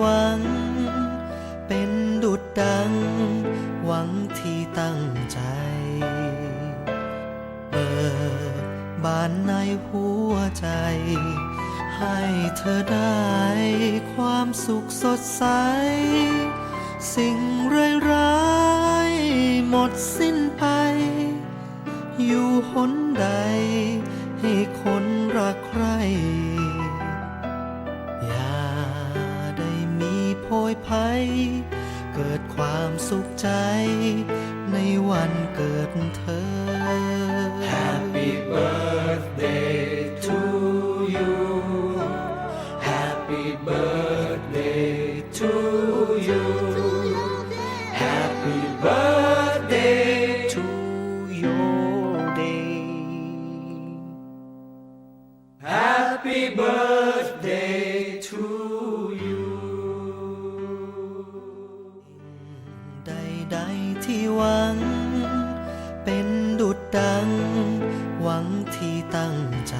หวัง เป็นดุดดัง หวังที่ตั้งใจ เปิดบานในหัวใจ ให้เธอได้ความสุขสดใส สิ่งร้ายๆหมดสิ้น โพยภัย เกิดความสุขใจ ในวันเกิดเธอ Happy birthday to you Happy birthday to you Happy birthday to your day Happy birthday ดัง หวังที่ตั้งใจ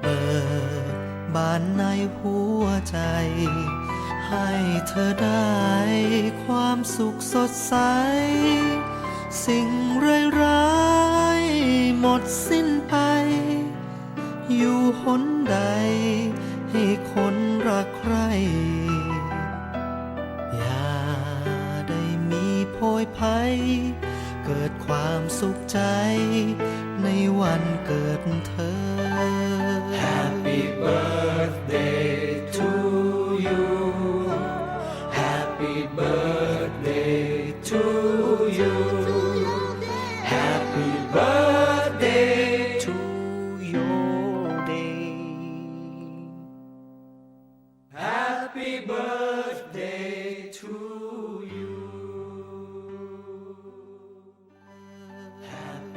เปิดบานในหัวใจ ให้เธอได้ความสุขสดใส สิ่งร้ายๆหมดสิ้นไป อยู่หนใด ให้คนรักใครอย่าได้มีโพยภัย ความสุขใจ ในวันเกิดเธอ Happy birthday to you Happy birthday to you Happy birthday to your day Happy birthday